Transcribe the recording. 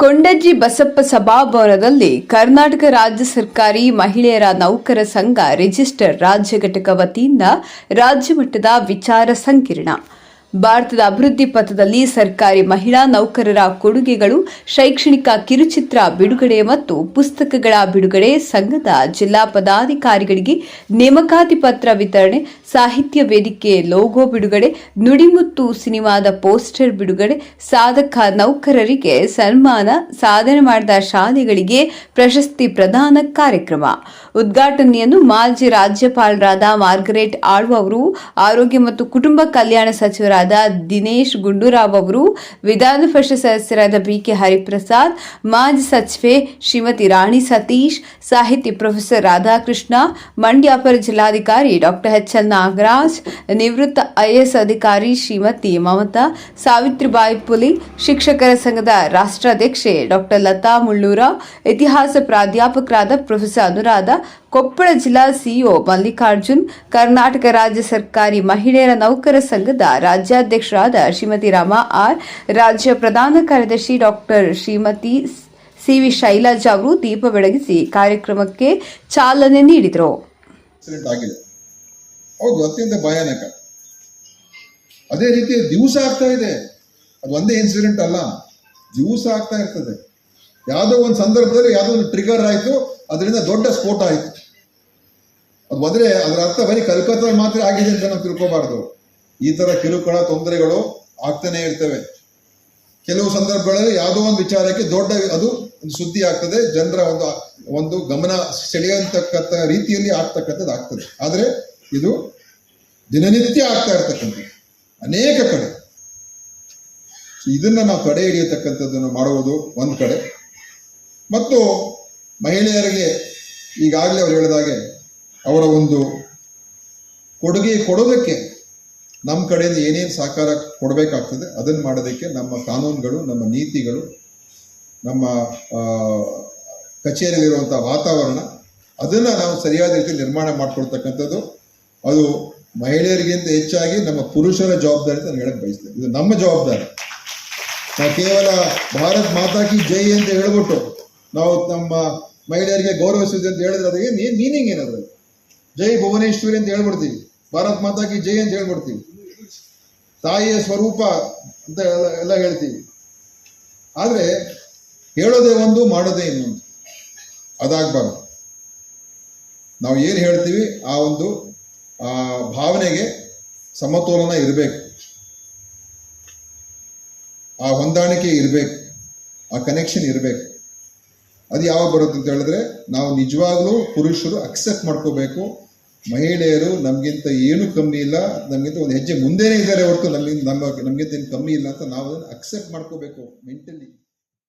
ಕೊಂಡಜ್ಜಿ ಬಸಪ್ಪ ಸಭಾಭವನದಲ್ಲಿ ಕರ್ನಾಟಕ ರಾಜ್ಯ ಸರ್ಕಾರಿ ಮಹಿಳೆಯರ ನೌಕರ ಸಂಘ ರಿಜಿಸ್ಟರ್ ರಾಜ್ಯ ಘಟಕ ವತಿಯಿಂದ ರಾಜ್ಯ ಮಟ್ಟದ ವಿಚಾರ ಸಂಕಿರಣ. ಭಾರತದ ಅಭಿವೃದ್ಧಿ ಪಥದಲ್ಲಿ ಸರ್ಕಾರಿ ಮಹಿಳಾ ನೌಕರರ ಕೊಡುಗೆಗಳು, ಶೈಕ್ಷಣಿಕ ಕಿರುಚಿತ್ರ ಬಿಡುಗಡೆ ಮತ್ತು ಪುಸ್ತಕಗಳ ಬಿಡುಗಡೆ ಸಂಘದ ಜಿಲ್ಲಾ ಪದಾಧಿಕಾರಿಗಳಿಗೆ ನೇಮಕಾತಿ ಪತ್ರ ವಿತರಣೆ, ಸಾಹಿತ್ಯ ವೇದಿಕೆ ಲೋಗೋ ಬಿಡುಗಡೆ, ನುಡಿಮುತ್ತು ಸಿನಿಮಾದ ಪೋಸ್ಟರ್ ಬಿಡುಗಡೆ, ಸಾಧಕ ನೌಕರರಿಗೆ ಸನ್ಮಾನ, ಸಾಧನೆ ಮಾಡಿದ ಶಾಲೆಗಳಿಗೆ ಪ್ರಶಸ್ತಿ ಪ್ರದಾನ ಕಾರ್ಯಕ್ರಮ. ಉದ್ಘಾಟನೆಯನ್ನು ಮಾಜಿ ರಾಜ್ಯಪಾಲರಾದ ಮಾರ್ಗರೇಟ್ ಆಳ್ವ ಅವರು, ಆರೋಗ್ಯ ಮತ್ತು ಕುಟುಂಬ ಕಲ್ಯಾಣ ಸಚಿವರಾದ ದಿನೇಶ್ ಗುಂಡೂರಾವ್ ಅವರು, ವಿಧಾನ ಪರಿಷತ್ ಸದಸ್ಯರಾದ ಬಿಕೆ ಹರಿಪ್ರಸಾದ್, ಮಾಜಿ ಸಚಿವೆ ಶ್ರೀಮತಿ ರಾಣಿ ಸತೀಶ್, ಸಾಹಿತಿ ಪ್ರೊಫೆಸರ್ ರಾಧಾಕೃಷ್ಣ, ಮಂಡ್ಯ ಅಪರ ಜಿಲ್ಲಾಧಿಕಾರಿ ಡಾಕ್ಟರ್ ಎಚ್ ಎಲ್ ನಾಗರಾಜ್, ನಿವೃತ್ತ ಐಎಎಸ್ ಅಧಿಕಾರಿ ಶ್ರೀಮತಿ ಮಮತಾ, ಸಾವಿತ್ರಿಬಾಯಿ ಪುಲಿ, ಶಿಕ್ಷಕರ ಸಂಘದ ರಾಷ್ಟ್ರಾಧ್ಯಕ್ಷೆ ಡಾಕ್ಟರ್ ಲತಾ ಮುಳ್ಳೂರ, ಇತಿಹಾಸ ಪ್ರಾಧ್ಯಾಪಕರಾದ ಪ್ರೊಫೆಸರ್ ಅನುರಾಧ, ಕೊಪ್ಪಳ ಜಿಲ್ಲಾ ಸಿಇಒ ಮಲ್ಲಿಕಾರ್ಜುನ್, ಕರ್ನಾಟಕ ರಾಜ್ಯ ಸರ್ಕಾರಿ ಮಹಿಳೆಯರ ನೌಕರ ಸಂಘದ ರಾಜ್ಯಾಧ್ಯಕ್ಷರಾದ ಶ್ರೀಮತಿ ರಮಾ ಆರ್, ರಾಜ್ಯ ಪ್ರಧಾನ ಕಾರ್ಯದರ್ಶಿ ಡಾಕ್ಟರ್ ಶ್ರೀಮತಿ ಸಿವಿ ಶೈಲಜಾ ಅವರು ದೀಪ ಬೆಳಗಿಸಿ ಕಾರ್ಯಕ್ರಮಕ್ಕೆ ಚಾಲನೆ ನೀಡಿದರು. ಹೌದು, ಅತ್ಯಂತ ಭಯಾನಕ. ಅದೇ ರೀತಿ ದಿವಸ ಆಗ್ತಾ ಇದೆ. ಅದು ಒಂದೇ ಇನ್ಸಿಡೆಂಟ್ ಅಲ್ಲ. ದಿವಸ ಆಗ್ತಾ ಇರ್ತದೆ. ಯಾವುದೋ ಒಂದು ಸಂದರ್ಭದಲ್ಲಿ ಯಾವುದೋ ಒಂದು ಟ್ರಿಗರ್ ಆಯಿತು, ಅದರಿಂದ ದೊಡ್ಡ ಸ್ಫೋಟ ಆಯಿತು. ಅದು ಬಂದರೆ ಅದರ ಅರ್ಥ ಬರೀ ಕಲ್ಕತ್ತಾ ಮಾತ್ರ ಆಗಿದೆ ಅಂತ ನಾವು ತಿಳ್ಕೋಬಾರ್ದು. ಈ ತರ ಕಿರುಕುಳ ತೊಂದರೆಗಳು ಆಗ್ತಾನೆ ಇರ್ತವೆ. ಕೆಲವು ಸಂದರ್ಭಗಳಲ್ಲಿ ಯಾವುದೋ ಒಂದು ವಿಚಾರಕ್ಕೆ ದೊಡ್ಡ ಅದು ಒಂದು ಸುದ್ದಿ ಆಗ್ತದೆ, ಜನರ ಒಂದು ಒಂದು ಗಮನ ಸೆಳೆಯತಕ್ಕಂಥ ರೀತಿಯಲ್ಲಿ ಆಗ್ತಕ್ಕಂಥದ್ದು ಆಗ್ತದೆ. ಆದರೆ ಇದು ದಿನನಿತ್ಯ ಆಗ್ತಾ ಇರ್ತಕ್ಕಂಥದ್ದು. ಅನೇಕ ಕಡೆ. ಇದನ್ನ ನಾವು ತಡೆ ಹಿಡಿಯತಕ್ಕಂಥದ್ದನ್ನು ಮಾಡುವುದು ಒಂದು ಕಡೆ. ಮತ್ತು ಮಹಿಳೆಯರಿಗೆ ಈಗಾಗಲೇ ಅವರು ಹೇಳಿದಾಗೆ ಅವರ ಒಂದು ಕೊಡುಗೆ ಕೊಡೋದಕ್ಕೆ ನಮ್ಮ ಕಡೆಯಿಂದ ಏನೇನು ಸಹಕಾರ ಕೊಡಬೇಕಾಗ್ತದೆ ಅದನ್ನು ಮಾಡೋದಕ್ಕೆ ನಮ್ಮ ಕಾನೂನುಗಳು, ನಮ್ಮ ನೀತಿಗಳು, ನಮ್ಮ ಕಚೇರಿಯಲ್ಲಿರುವಂಥ ವಾತಾವರಣ, ಅದನ್ನು ನಾವು ಸರಿಯಾದ ರೀತಿ ನಿರ್ಮಾಣ ಮಾಡಿಕೊಡ್ತಕ್ಕಂಥದ್ದು ಅದು ಮಹಿಳೆಯರಿಗಿಂತ ಹೆಚ್ಚಾಗಿ ನಮ್ಮ ಪುರುಷರ ಜವಾಬ್ದಾರಿ ಅಂತ ನಾನು ಹೇಳಕ್ ಬಯಸ್ತೇನೆ. ಇದು ನಮ್ಮ ಜವಾಬ್ದಾರಿ. ನಾವು ಕೇವಲ ಭಾರತ್ ಮಾತಾ ಕಿ ಜೈ ಅಂತ ಹೇಳ್ಬಿಟ್ಟು ನಾವು ನಮ್ಮ ಮಹಿಳೆಯರಿಗೆ ಗೌರವಿಸಿದ್ವಿ ಅಂತ ಹೇಳಿದ್ರೆ ಅದಕ್ಕೆ ಏನು ಮೀನಿಂಗ್ ಏನದು ಜೈ ಭುವನೇಶ್ವರಿ ಅಂತ ಹೇಳ್ಬಿಡ್ತೀವಿ. ಭಾರತ್ ಮಾತಾ ಕಿ ಜೈ ಅಂತ ಹೇಳ್ಬಿಡ್ತೀವಿ. ತಾಯಿಯ ಸ್ವರೂಪ ಅಂತ ಎಲ್ಲ ಎಲ್ಲ ಹೇಳ್ತೀವಿ. ಆದರೆ ಹೇಳೋದೇ ಒಂದು, ಮಾಡೋದೇ ಇನ್ನೊಂದು. ಅದಾಗಬಾರ್ದು. ನಾವು ಏನು ಹೇಳ್ತೀವಿ, ಆ ಒಂದು, ಆ ಭಾವನೆಗೆ ಸಮತೋಲನ ಇರಬೇಕು. ಆ ಹೊಂದಾಣಿಕೆ ಇರಬೇಕು. ಆ ಕನೆಕ್ಷನ್ ಇರಬೇಕು. ಅದು ಯಾವಾಗ ಬರುತ್ತೆ ಅಂತ ಹೇಳಿದ್ರೆ, ನಾವು ನಿಜವಾಗ್ಲೂ ಪುರುಷರು ಅಕ್ಸೆಪ್ಟ್ ಮಾಡ್ಕೋಬೇಕು. ಮಹಿಳೆಯರು ನಮಗಿಂತ ಏನು ಕಮ್ಮಿ ಇಲ್ಲ, ನಮಗಿಂತ ಒಂದು ಹೆಜ್ಜೆ ಮುಂದೆನೇ ಇದ್ದಾರೆ ಹೊರತು ನಮ್ಮಿಂದ ನಮ್ಮ, ನಮಗಿಂತ ಏನು ಕಮ್ಮಿ ಇಲ್ಲ ಅಂತ ನಾವು ಅದನ್ನು ಅಕ್ಸೆಪ್ಟ್ ಮಾಡ್ಕೋಬೇಕು ಮೆಂಟಲಿ